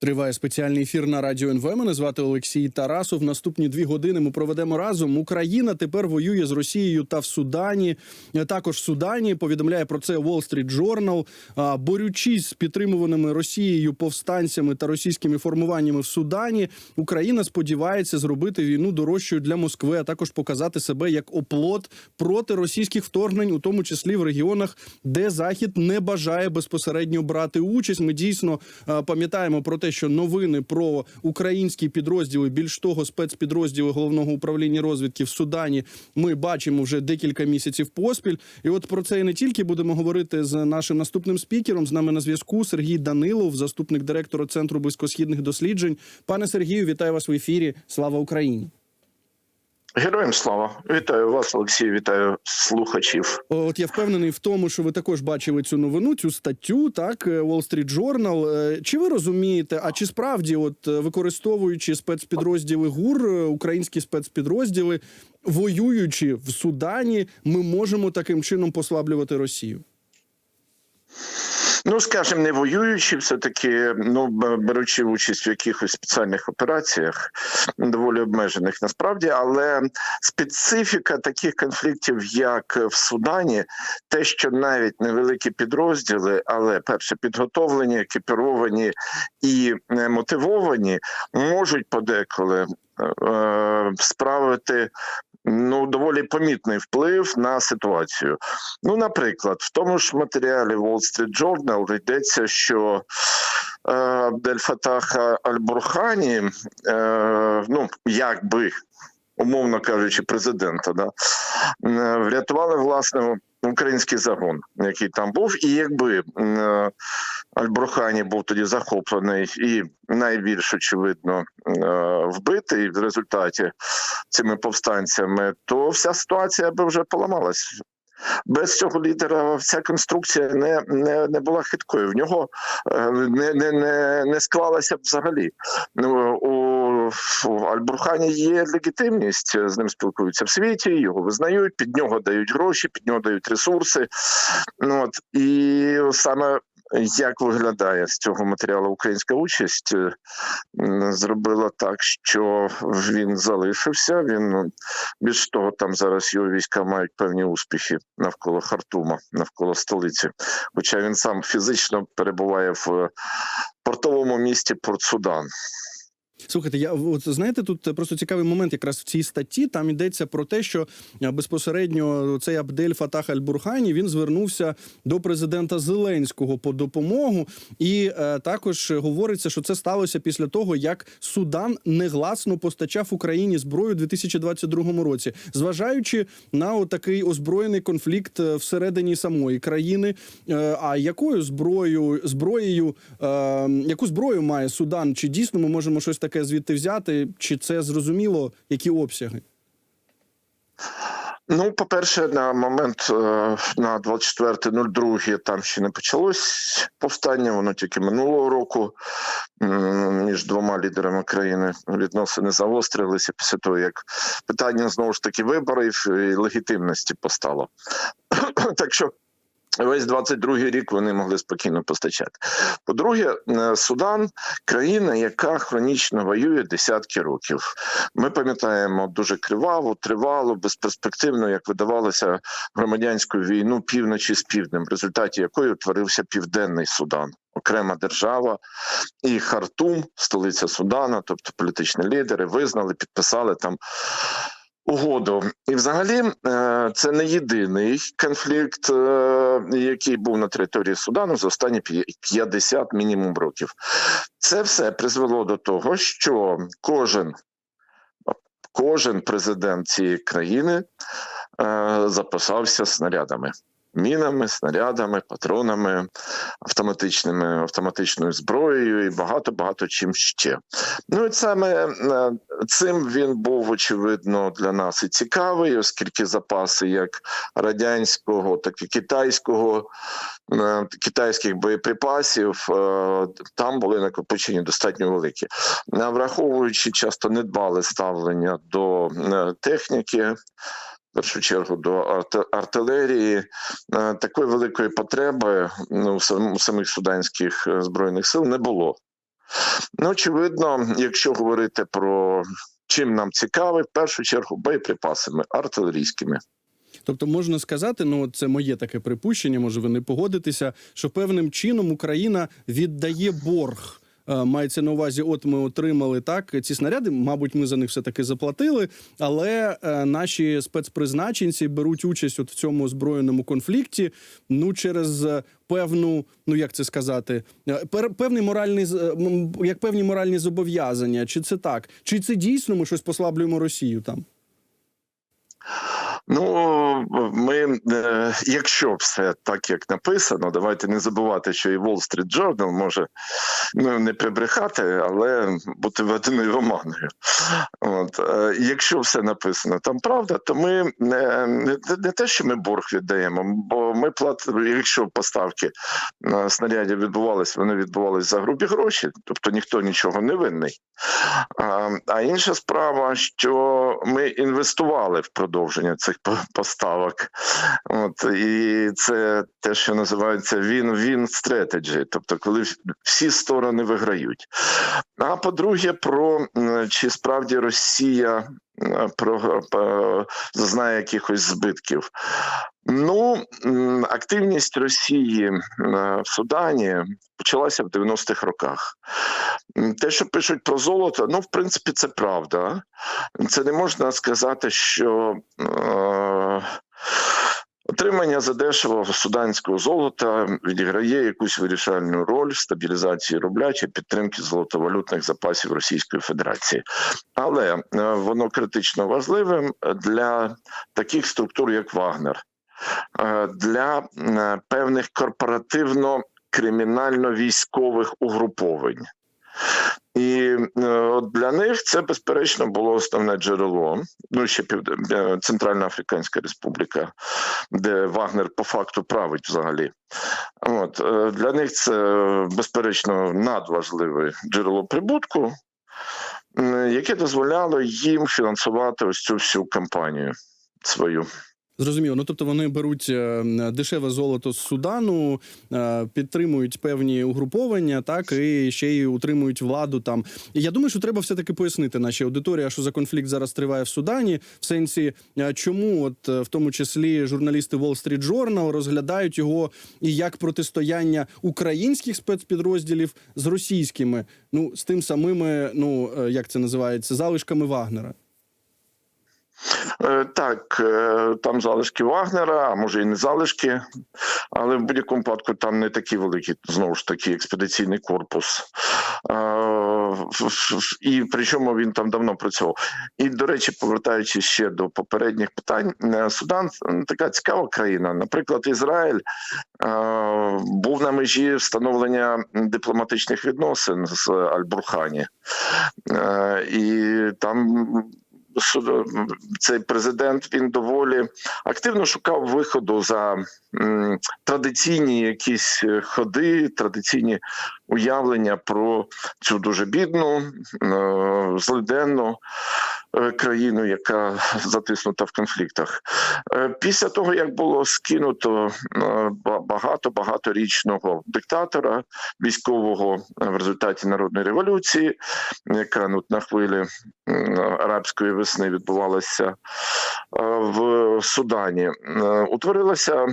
Триває спеціальний ефір на радіо НВ. Мене звати Олексій Тарасов. Наступні дві години ми проведемо разом. Україна тепер воює з Росією та в Судані. Е, Також в Судані повідомляє про це Wall Street Journal. Борючись з підтримуваними Росією повстанцями та російськими формуваннями в Судані, Україна сподівається зробити війну дорожчою для Москви, а також показати себе як оплот проти російських вторгнень, у тому числі в регіонах, де Захід не бажає безпосередньо брати участь. Ми дійсно е, пам'ятаємо про те, що новини про українські підрозділи, більш того, спецпідрозділи головного управління розвідки в Судані, ми бачимо вже декілька місяців поспіль. І от про це і не тільки будемо говорити з нашим наступним спікером. З нами на зв'язку Сергій Данилов, заступник директора центру близькосхідних досліджень. Пане Сергію, вітаю вас в ефірі. Слава Україні! Героям слава! Вітаю вас, Олексій, вітаю слухачів. От я впевнений в тому, що ви також бачили цю новину, цю статтю, так е, Wall Street Journal. Е, Чи ви розумієте, а чи справді, от е, використовуючи спецпідрозділи ГУР, українські спецпідрозділи, воюючи в Судані, ми можемо таким чином послаблювати Росію? Ну, скажімо, не воюючи, все таки, ну беручи участь в якихось спеціальних операціях, доволі обмежених насправді, але специфіка таких конфліктів, як в Судані, те, що навіть невеликі підрозділи, але перше підготовлені, екіпіровані і е, мотивовані, можуть подеколи е, справити ну доволі помітний вплив на ситуацію. Ну, наприклад, в тому ж матеріалі Wall Street Journal йдеться, що е, Абдель Фатаха Аль-Бурхані, е, ну якби. Умовно кажучи, президента, да, е, врятували власне український загон, який там був, і якби е, Аль-Бурхані був тоді захоплений і найбільш очевидно е, вбитий в результаті цими повстанцями, то вся ситуація би вже поламалась. Без цього лідера вся конструкція не, не, не була хиткою. В нього не, не, не, не склалася б взагалі. Ну, у, у Аль-Бурхані є легітимність, з ним спілкуються в світі, його визнають, під нього дають гроші, під нього дають ресурси. Ну, от, і саме як виглядає з цього матеріалу українська участь, е, зробила так, що він залишився. Він ну, більш того, там зараз його війська мають певні успіхи навколо Хартума, навколо столиці. Хоча він сам фізично перебуває в е, портовому місті Порт-Судан. Слухайте, я от знаєте, тут просто цікавий момент, якраз в цій статті. Там йдеться про те, що безпосередньо цей Абдель Фатах Аль-Бурхані він звернувся до президента Зеленського по допомогу, і е, також говориться, що це сталося після того, як Судан негласно постачав Україні зброю у 2022 році, зважаючи на такий озброєний конфлікт е, всередині самої країни. Е, а якою зброєю зброєю, е, яку зброю має Судан? Чи дійсно ми можемо щось таке звідти взяти? Чи це зрозуміло, які обсяги? Ну, по-перше, на момент е, на 24.02 там ще не почалось повстання. Воно тільки минулого року між двома лідерами країни відносини загострилися після того, як питання знову ж таки виборів і легітимності постало. так що. Весь 22-й рік вони могли спокійно постачати. По-друге, е, Судан країна, яка хронічно воює десятки років. Ми пам'ятаємо дуже криваву, тривалу, безперспективну, як видавалося, громадянську війну півночі з півднем, в результаті якої утворився південний Судан. Окрема держава і Хартум, столиця Судана, тобто політичні лідери, визнали, підписали там угоду. І, взагалі, е, це не єдиний конфлікт, е, який був на території Судану за останні п'я- 50 мінімум років. Це все призвело до того, що кожен, кожен президент цієї країни записався запасався снарядами. Мінами, снарядами, патронами, автоматичними автоматичною зброєю і багато багато чим ще. Ну і саме е, цим він був очевидно для нас і цікавий, оскільки запаси як радянського, так і китайського е, китайських боєприпасів е, там були накопичені достатньо великі. Враховуючи часто недбале ставлення до техніки. Першу чергу до арте- артилерії. Е, Такої великої потреби ну, у самих суданських е, збройних сил не було. Ну, очевидно, якщо говорити про чим нам цікавий, в першу чергу боєприпасами артилерійськими. Тобто можна сказати, ну це моє таке припущення, може ви не погодитеся, що певним чином Україна віддає борг. Е, Мається на увазі, от ми отримали так ці снаряди. Мабуть, ми за них все таки заплатили. Але е, наші спецпризначенці беруть участь от в цьому збройному конфлікті. Ну через е, певну, ну як це сказати, певний моральний як певні моральні зобов'язання. Чи це так? Чи це дійсно ми щось послаблюємо Росію там? Ну, ми, якщо все так, як написано, давайте не забувати, що і Wall Street Journal може ну, не прибрехати, але бути введеною оманою. От, е, якщо все написано там правда, то ми не, не те, що ми борг віддаємо, бо ми платимо, якщо поставки снарядів відбувалися, вони відбувалися за грубі гроші, тобто ніхто нічого не винний. А інша справа, що ми інвестували в продовження цих поставок. От, і це те, що називається він-він strategy, тобто коли всі сторони виграють. А по-друге, про чи справді Росія про, е, зазнає якихось збитків. Ну, активність Росії в Судані почалася в 90-х роках. Те, що пишуть про золото, ну, в принципі, це правда. Це не можна сказати, що е, отримання задешевого суданського золота відіграє якусь вирішальну роль в стабілізації рубля чи підтримки золотовалютних запасів Російської Федерації. Але е, воно критично важливим для таких структур, як Вагнер, е, для певних корпоративно кримінально-військових угруповань. І е, от для них це безперечно було основне джерело. Ну ще пів е, Центральна Африканська Республіка, де Вагнер по факту править взагалі. От е, для них це безперечно надважливе джерело прибутку, яке дозволяло їм фінансувати ось цю всю кампанію свою. Зрозуміло. Ну тобто вони беруть е, дешеве золото з Судану, е, підтримують певні угруповання, так і ще й утримують владу там. Я думаю, що треба все таки пояснити нашій аудиторії, що за конфлікт зараз триває в Судані, в сенсі, е, чому, от в тому числі журналісти Wall Street Journal розглядають його і як протистояння українських спецпідрозділів з російськими, ну з тим самими, ну як це називається, залишками Вагнера. Е, Так, е, там залишки Вагнера, а може і не залишки, але в будь-якому випадку там не такий великий, знову ж таки, експедиційний корпус. Е, І причому він там давно працював. І, до речі, повертаючись ще до попередніх питань, Судан така цікава країна. Наприклад, Ізраїль був на межі встановлення дипломатичних відносин з Аль-Бурхані. І там цей президент він доволі активно шукав виходу за традиційні якісь е, ходи, традиційні уявлення про цю дуже бідну, е, злиденну е, країну, яка затиснута в конфліктах. Після того, як було скинуто багато багаторічного диктатора військового е, в результаті народної революції, яка ну, на хвилі арабської весни відбувалася е, в Судані, е, утворилася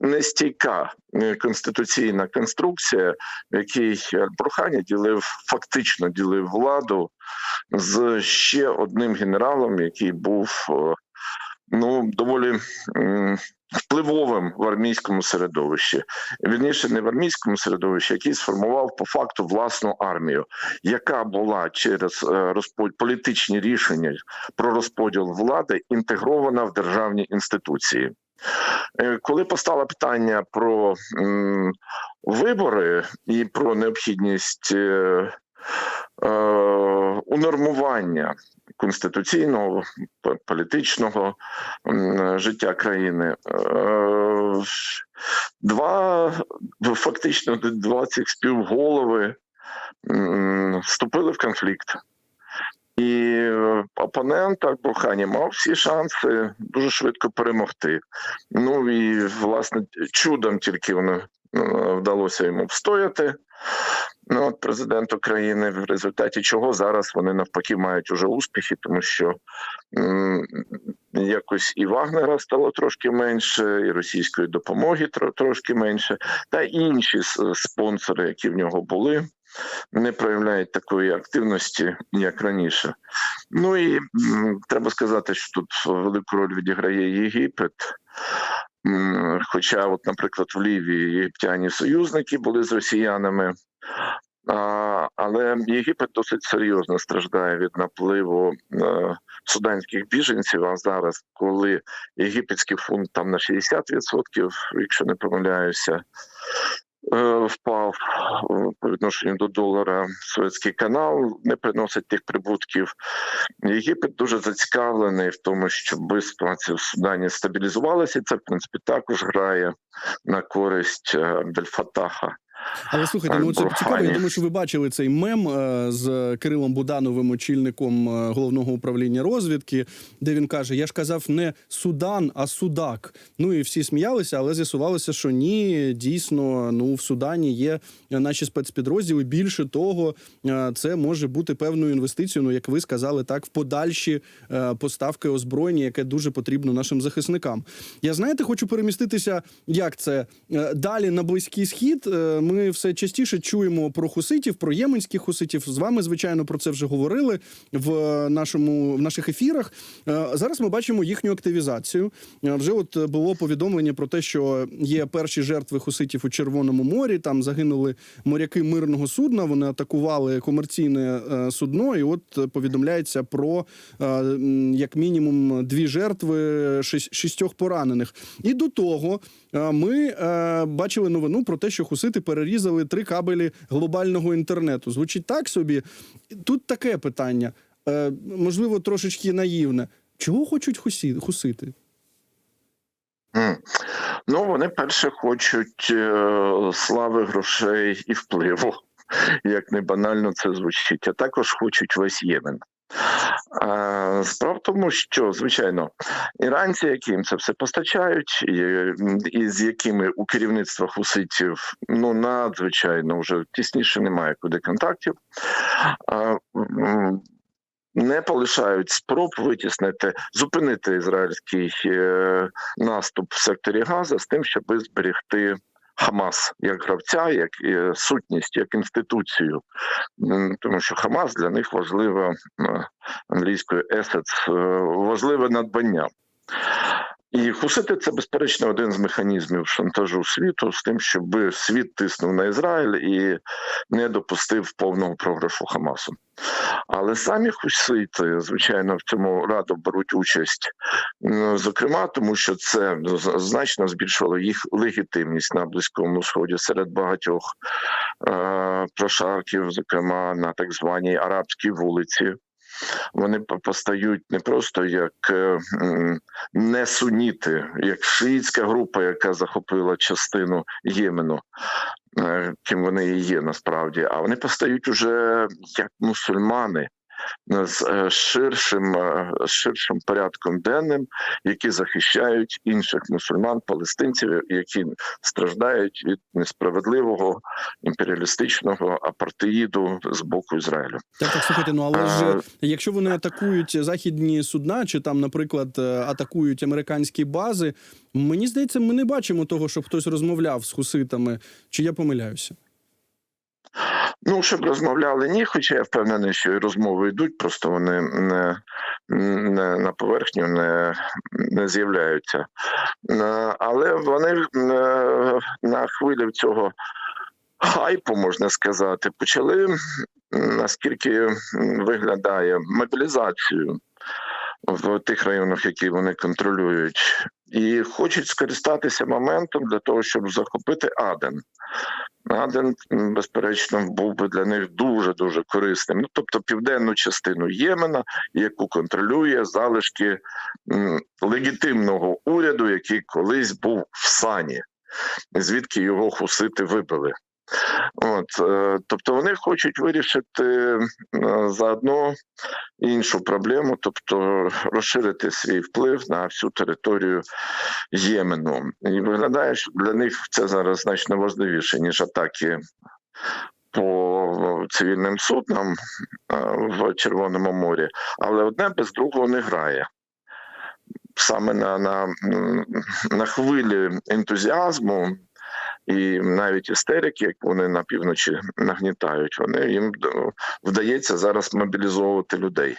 нестійка конституційна конструкція, в якій Аль-Бурхані ділив фактично ділив владу з ще одним генералом, який був ну доволі впливовим в армійському середовищі. Вірніше, не в армійському середовищі, який сформував по факту власну армію, яка була через е, розподіл політичні рішення про розподіл влади інтегрована в державні інституції. Е, Коли постало питання про м, вибори і про необхідність е, е, унормування конституційного політичного життя країни, е, два фактично два цих співголови вступили в конфлікт. І е, опонент Аль-Бурхані мав всі шанси дуже швидко перемогти. Ну і власне чудом тільки воно е, вдалося йому встояти. Ну, от президент України, в результаті чого зараз вони навпаки мають уже успіхи, тому що м, якось і Вагнера стало трошки менше, і російської допомоги тро- трошки менше, та інші спонсори, які в нього були, не проявляють такої активності, як раніше. Ну і м, треба сказати, що тут велику роль відіграє Єгипет. Хоча, от, наприклад, в Лівії єгиптяні союзники були з росіянами, але Єгипет досить серйозно страждає від напливу е, суданських біженців. А зараз, коли єгипетський фунт там на 60%, якщо не помиляюся, впав е, по відношенню до долара, Суецький канал не приносить тих прибутків. Єгипет дуже зацікавлений в тому, щоб ситуація в Судані стабілізувалася. Це в принципі також грає на користь е, Абдельфатаха. Але слухайте, ну це цікаво. Я думаю, що ви бачили цей мем е, з Кирилом Будановим, очільником е, головного управління розвідки, де він каже: Я ж казав не Судан, а Судак. Ну і всі сміялися, але з'ясувалося, що ні, дійсно, ну в Судані є наші спецпідрозділи. Більше того, е, це може бути певною інвестицією. Ну, як ви сказали, так в подальші поставки озброєння, яке дуже потрібно нашим захисникам. Я знаєте, хочу переміститися, як це далі на близький схід. Е, Ми все частіше чуємо про хуситів, про єменських хуситів. З вами, звичайно, про це вже говорили в нашому в наших ефірах. Е, Зараз ми бачимо їхню активізацію. Е, Вже от е, було повідомлення про те, що є перші жертви хуситів у Червоному морі. Там загинули моряки мирного судна. Вони атакували комерційне е, судно, і от е, повідомляється про е, як мінімум дві жертви, шістьох поранених. І до того е, ми е, бачили новину про те, що хусити перерізали три кабелі глобального інтернету. Звучить так собі. Тут таке питання, е, можливо, трошечки наївне. Чого хочуть хусі, хусити? М. Ну, вони перше хочуть е, слави, грошей і впливу, як не банально це звучить, а також хочуть весь Ємен. Справа в тому, що звичайно іранці, які їм це все постачають, і, і з якими у керівництва хуситів ну надзвичайно вже тісніше немає куди контактів. Не полишають спроб витіснити, зупинити ізраїльський е, наступ в секторі Газа з тим, щоб зберегти Хамас як гравця, як е, сутність, як інституцію. Тому що Хамас для них важлива е, англійською assets, е, важливе надбання. І хусити це безперечно один з механізмів шантажу світу з тим, щоб світ тиснув на Ізраїль і не допустив повного програшу Хамасу. Але самі хусити, звичайно, в цьому радо беруть участь, зокрема, тому що це значно збільшувало їх легітимність на близькому сході серед багатьох е, прошарків, зокрема на так званій арабській вулиці. Вони постають не просто як е, не суніти, як шиїцька група, яка захопила частину Ємену, е, ким вони і є насправді, а вони постають уже як мусульмани з е, ширшим, е, з ширшим порядком денним, які захищають інших мусульман, палестинців, які страждають від несправедливого імперіалістичного апартеїду з боку Ізраїлю. Так, так, слухайте, ну але ж Е, якщо вони атакують західні судна, чи там, наприклад, атакують американські бази, мені здається, ми не бачимо того, щоб хтось розмовляв з хуситами. Чи я помиляюся? Ну, щоб розмовляли ні, хоча я впевнений, що і розмови йдуть, просто вони не, не на поверхню не, не з'являються. Е, Але вони е, на хвилі цього хайпу, можна сказати, почали, наскільки виглядає мобілізацію в тих районах, які вони контролюють, і хочуть скористатися моментом для того, щоб захопити Аден. Аден, безперечно, був би для них дуже дуже корисним. Ну, тобто південну частину Ємена, яку контролює залишки легітимного уряду, який колись був в сані, звідки його хусити вибили. От, е, тобто вони хочуть вирішити е, заодно іншу проблему, тобто розширити свій вплив на всю територію Ємену. І виглядає, що для них це зараз значно важливіше, ніж атаки по цивільним суднам е, в Червоному морі, але одне без другого не грає. Саме на, на, на хвилі ентузіазму і навіть істерики, як вони на півночі нагнітають, вони їм д- вдається зараз мобілізовувати людей.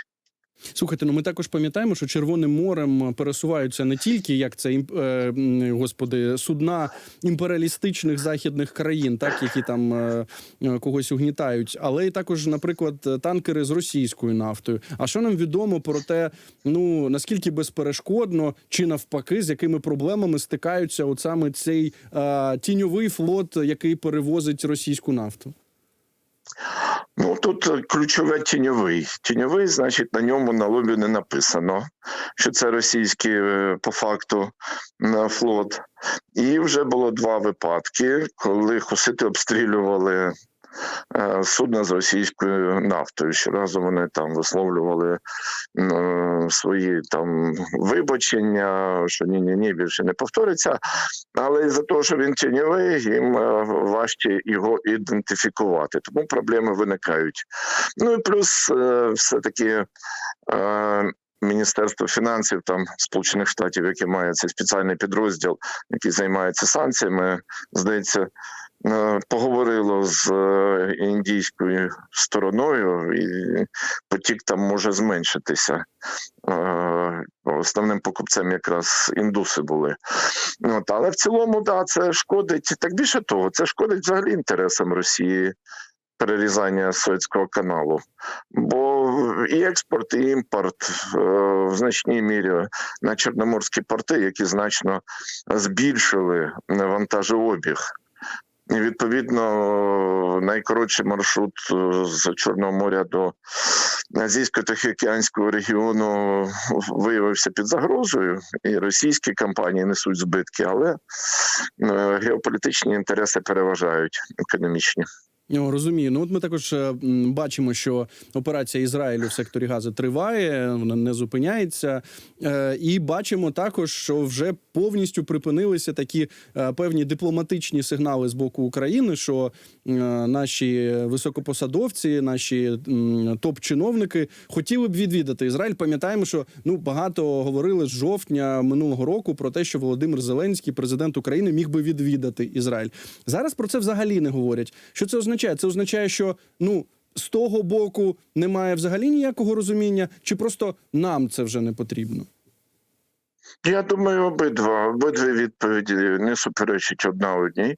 Слухайте, ну ми також пам'ятаємо, що Червоним морем пересуваються не тільки як це імп- е, господи, судна імперіалістичних західних країн, так які там е, е, когось угнітають, але і також, наприклад, танкери з російською нафтою. А що нам відомо про те, ну наскільки безперешкодно чи навпаки, з якими проблемами стикаються от саме цей е, тіньовий флот, який перевозить російську нафту? Ну тут е, ключове тіньовий. Тіньовий, значить, на ньому на лобі не написано, що це російський е, по факту е, флот. І вже було два випадки, коли хусити обстрілювали судна з російською нафтою. Щоразу вони там висловлювали е, свої там вибачення, що ні, ні, ні, більше не повториться. Але із-за того, що він тіньовий, їм е, важче його ідентифікувати. Тому проблеми виникають. Ну і плюс е, все-таки. е, Міністерство фінансів там Сполучених Штатів, яке має цей спеціальний підрозділ, який займається санкціями, здається, е, поговорило з е, індійською стороною, і потік там може зменшитися. Е, Основним покупцем якраз індуси були. От, але в цілому, да, це шкодить. Так більше того, це шкодить взагалі інтересам Росії. Перерізання Суецького каналу, бо і експорт, і імпорт е, в значній мірі на чорноморські порти, які значно збільшили вантажообіг. Відповідно найкоротший маршрут е, з Чорного моря до Азійсько-Тихоокеанського регіону виявився під загрозою, і російські компанії несуть збитки, але е, геополітичні інтереси переважають економічні. Розумію. Ну от ми також е, бачимо, що операція Ізраїлю в секторі Гази триває, вона не зупиняється. Е, і бачимо також, що вже повністю припинилися такі е, певні дипломатичні сигнали з боку України, що наші високопосадовці, наші топ-чиновники хотіли б відвідати Ізраїль. Пам'ятаємо, що ну багато говорили з жовтня минулого року про те, що Володимир Зеленський, президент України, міг би відвідати Ізраїль. Зараз про це взагалі не говорять. Що це означає? Це означає, що ну. З того боку немає взагалі ніякого розуміння, чи просто нам це вже не потрібно? Я думаю, обидва обидві відповіді не суперечать одна одній,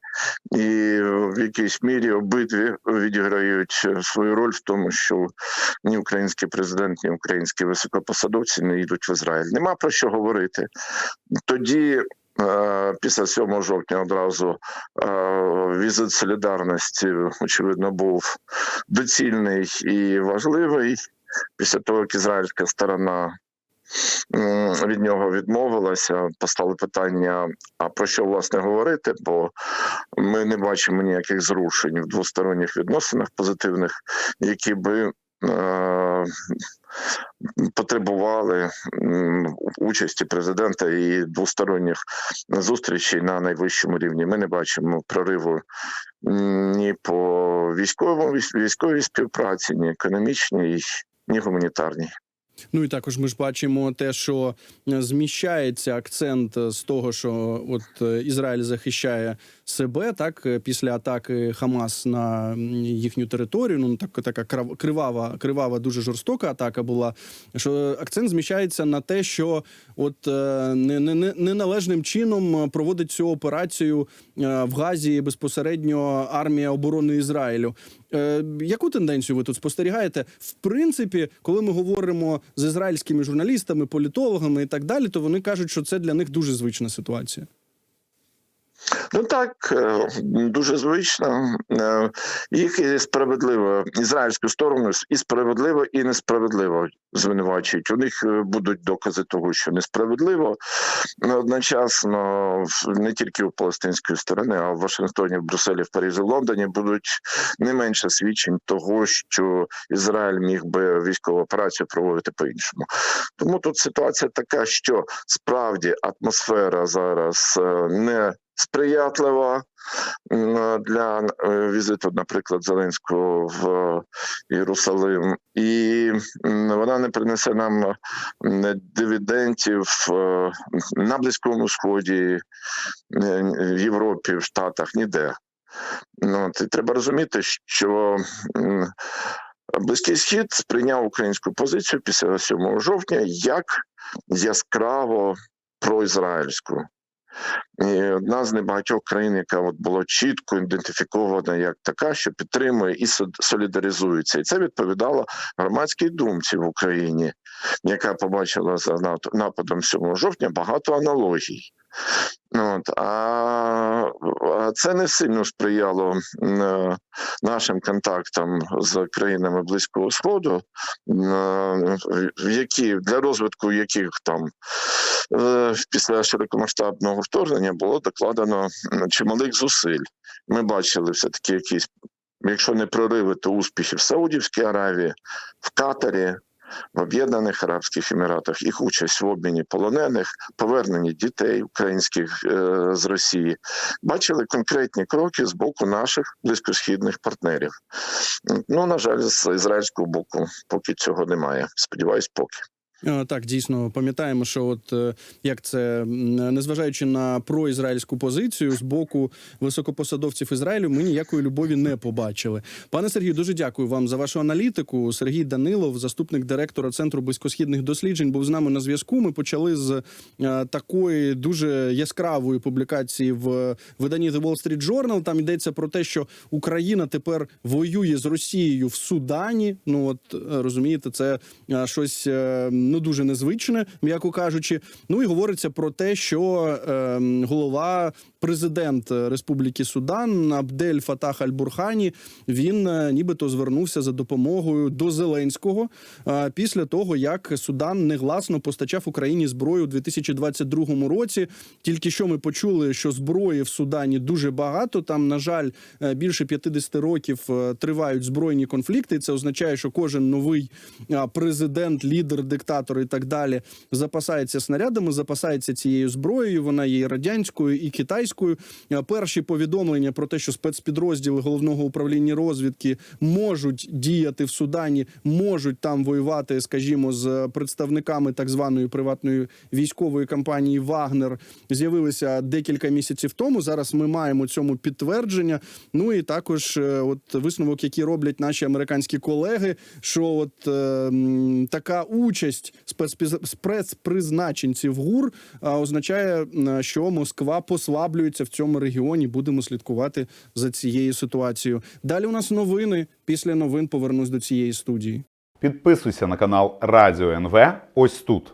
і в якійсь мірі обидві відіграють свою роль в тому, що ні український президент, ні українські високопосадовці не їдуть в Ізраїль. Нема про що говорити. Тоді. Е, Після 7 жовтня одразу е, візит солідарності, очевидно, був доцільний і важливий. Після того, як ізраїльська сторона від нього відмовилася. Постали питання: а про що власне говорити? Бо ми не бачимо ніяких зрушень в двосторонніх відносинах позитивних, які би. Е, Потребували участі президента і двосторонніх зустрічей на найвищому рівні. Ми не бачимо прориву ні по військовому військовій співпраці, ні економічній, ні гуманітарній. Ну і також ми ж бачимо те, що е, зміщається акцент е, з того, що от е, Ізраїль захищає себе, так після атаки Хамас на їхню територію. Ну так така кривава, кривава, дуже жорстока атака була. Що акцент зміщається на те, що от не, не, не- неналежним чином проводить цю операцію в Газі безпосередньо армія оборони Ізраїлю. Е, Яку тенденцію ви тут спостерігаєте? В принципі, коли ми говоримо з ізраїльськими журналістами, політологами і так далі, то вони кажуть, що це для них дуже звична ситуація. Ну так, е, дуже звично. Е, Їх і справедливо, ізраїльську сторону і справедливо, і несправедливо звинувачують. У них е, будуть докази того, що несправедливо. Ну, Одночасно не тільки у палестинської сторони, а в Вашингтоні, в Брюсселі, в Парижі, в Лондоні будуть не менше свідчень того, що Ізраїль міг би військову операцію проводити по-іншому. Тому тут ситуація така, що справді атмосфера зараз не сприятлива для е, візиту, наприклад, Зеленського в Єрусалим, і вона не принесе нам м, дивідентів е, на Близькому Сході, е, в Європі, в Штатах, ніде. Ну, от, і треба розуміти, що Близький Схід сприйняв українську позицію після 7 жовтня як яскраво проізраїльську. І одна з небагатьох країн, яка от була чітко ідентифікована як така, що підтримує і со- солідаризується. І це відповідало громадській думці в Україні, яка побачила за нап- нападом 7 жовтня багато аналогій. Ну, От, а, це не сильно сприяло е, нашим контактам з країнами Близького Сходу, е, які для розвитку яких там е, після широкомасштабного вторгнення було докладено чималих зусиль. Ми бачили все таки якісь, якщо не прориви, то успіхи в Саудівській Аравії, в Катарі. В Об'єднаних Арабських Еміратах їх участь в обміні полонених, поверненні дітей українських е, з Росії, бачили конкретні кроки з боку наших близькосхідних партнерів. Ну на жаль, з ізраїльського боку поки цього немає. Сподіваюсь, поки. Е, Так, дійсно пам'ятаємо, що от е, як це незважаючи на проізраїльську позицію з боку високопосадовців Ізраїлю, ми ніякої любові не побачили. Пане Сергію, дуже дякую вам за вашу аналітику. Сергій Данилов, заступник директора центру близькосхідних досліджень, був з нами на зв'язку. Ми почали з е, такої дуже яскравої публікації в виданні The Wall Street Journal. Там йдеться про те, що Україна тепер воює з Росією в Судані. Ну от розумієте, це щось е, ну дуже незвичне, м'яко кажучи. Ну і говориться про те, що е, голова. Президент Республіки Судан Абдель Фатах Аль-Бурхані він е, нібито звернувся за допомогою до Зеленського е, після того, як Судан негласно постачав Україні зброю у 2022 році. Тільки що ми почули, що зброї в Судані дуже багато. Там, на жаль, е, більше 50 років е, тривають збройні конфлікти. І Це означає, що кожен новий президент, лідер, диктатор і так далі запасається снарядами, запасається цією зброєю. Вона є і радянською і китайською. Е, Перші повідомлення про те, що спецпідрозділи головного управління розвідки можуть діяти в Судані, можуть там воювати, скажімо, з представниками так званої приватної військової компанії Вагнер, з'явилися декілька місяців тому. Зараз ми маємо цьому підтвердження. Ну і також, е, от висновок, який роблять наші американські колеги, що от е, така участь спецпризначенців ГУР означає, що Москва послаблюється в цьому регіоні. Будемо слідкувати за цією ситуацією. Далі у нас новини. Після новин повернусь до цієї студії. Підписуйся на канал Радіо НВ ось тут.